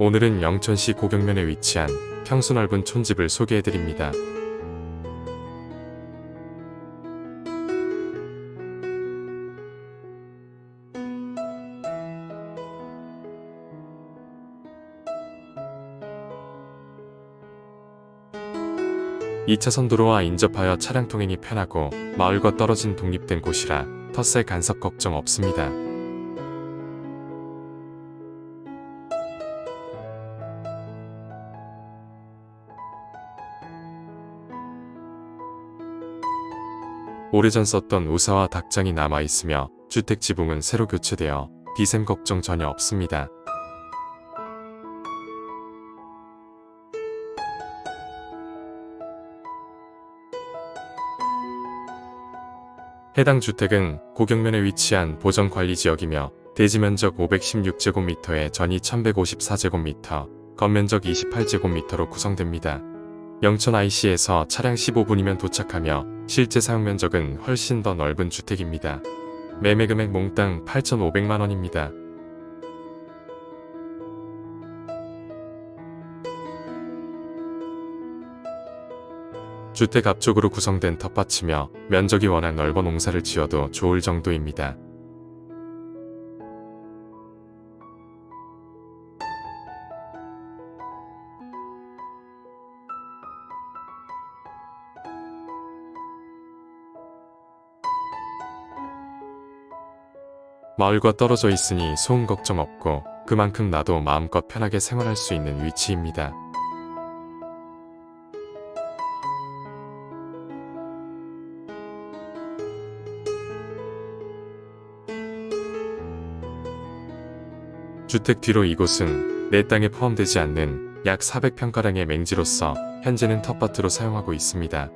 오늘은 영천시 고경면에 위치한 평수 넓은 촌집을 소개해드립니다. 이차선 도로와 인접하여 차량 통행이 편하고 마을과 떨어진 독립된 곳이라 텃세 간섭 걱정 없습니다. 오래전 썼던 우사와 닭장이 남아 있으며 주택 지붕은 새로 교체되어 비샘 걱정 전혀 없습니다. 해당 주택은 고경면에 위치한 보전관리지역이며 대지 면적 516제곱미터에 전이 1154제곱미터, 겉면적 28제곱미터로 구성됩니다. 영천 IC에서 차량 15분이면 도착하며 실제 사용 면적은 훨씬 더 넓은 주택입니다. 매매 금액 몽땅 8,500만 원입니다. 주택 앞쪽으로 구성된 텃밭이며 면적이 워낙 넓어 농사를 지어도 좋을 정도입니다. 마을과 떨어져 있으니 소음 걱정 없고 그만큼 나도 마음껏 편하게 생활할 수 있는 위치입니다. 주택 뒤로 이곳은 내 땅에 포함되지 않는 약 400평가량의 맹지로서 현재는 텃밭으로 사용하고 있습니다.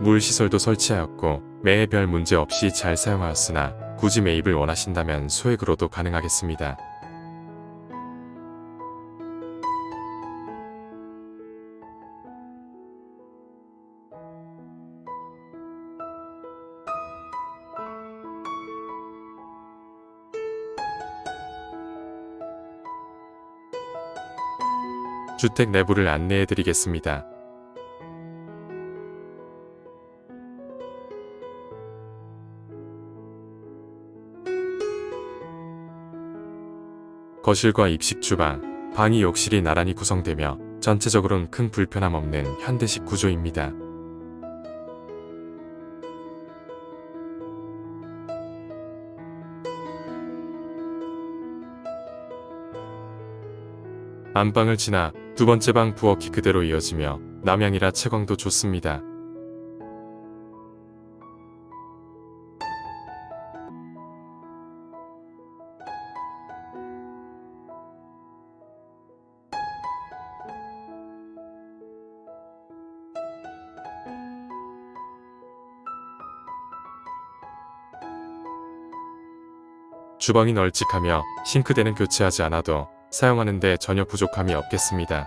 물 시설도 설치하였고 매해 별 문제 없이 잘 사용하였으나 굳이 매입을 원하신다면 소액으로도 가능하겠습니다. 주택 내부를 안내해 드리겠습니다. 거실과 입식 주방, 방이 욕실이 나란히 구성되며 전체적으로는 큰 불편함 없는 현대식 구조입니다. 안방을 지나 두 번째 방 부엌이 그대로 이어지며 남향이라 채광도 좋습니다. 주방이 널찍하며 싱크대는 교체하지 않아도 사용하는데 전혀 부족함이 없겠습니다.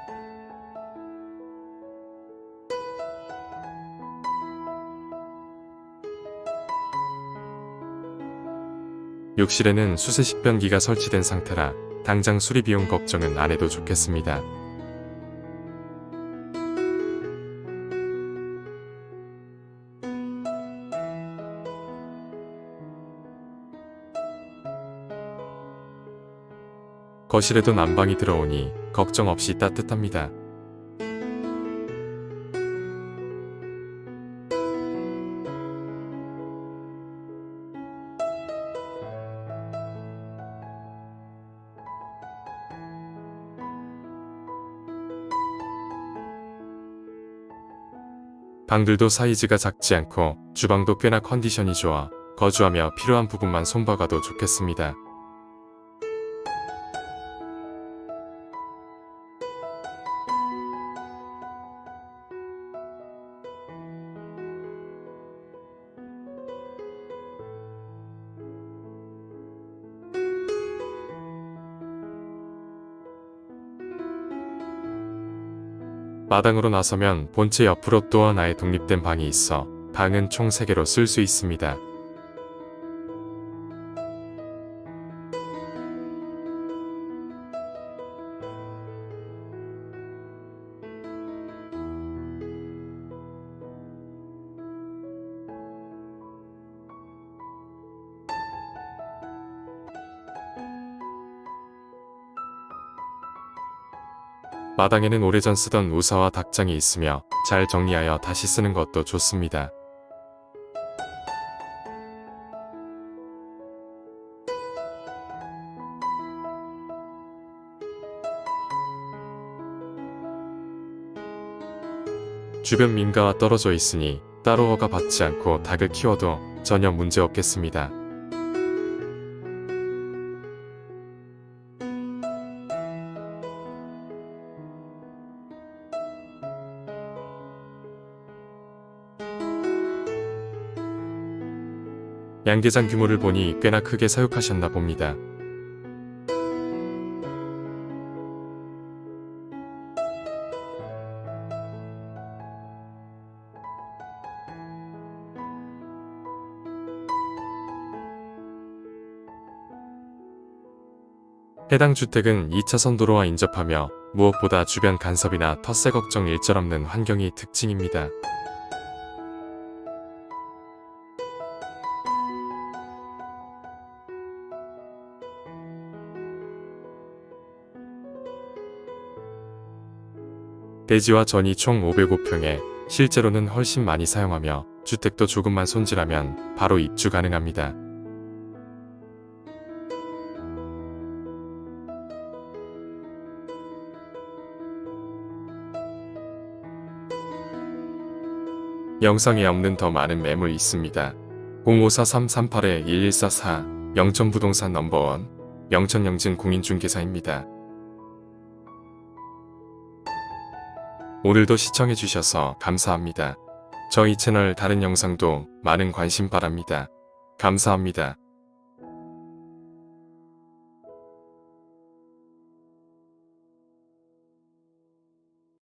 욕실에는 수세 식변기가 설치된 상태라 당장 수리 비용 걱정은 안 해도 좋겠습니다. 거실에도 난방이 들어오니 걱정 없이 따뜻합니다. 방들도 사이즈가 작지 않고 주방도 꽤나 컨디션이 좋아 거주하며 필요한 부분만 손봐가도 좋겠습니다. 마당으로 나서면 본체 옆으로 또 하나의 독립된 방이 있어 방은 총 3개로 쓸 수 있습니다. 마당에는 오래전 쓰던 우사와 닭장이 있으며 잘 정리하여 다시 쓰는 것도 좋습니다. 주변 민가와 떨어져 있으니 따로 허가 받지 않고 닭을 키워도 전혀 문제 없겠습니다. 양계장 규모를 보니 꽤나 크게 사육하셨나 봅니다. 해당 주택은 2차선 도로와 인접하며 무엇보다 주변 간섭이나 텃세 걱정 일절 없는 환경이 특징입니다. 대지와 전이 총 505평에 실제로는 훨씬 많이 사용하며 주택도 조금만 손질하면 바로 입주 가능합니다. 영상에 없는 더 많은 매물 있습니다. 054-338-1144 영천부동산 넘버원 영천영진 공인중개사입니다. 오늘도 시청해주셔서 감사합니다. 저희 채널 다른 영상도 많은 관심 바랍니다. 감사합니다.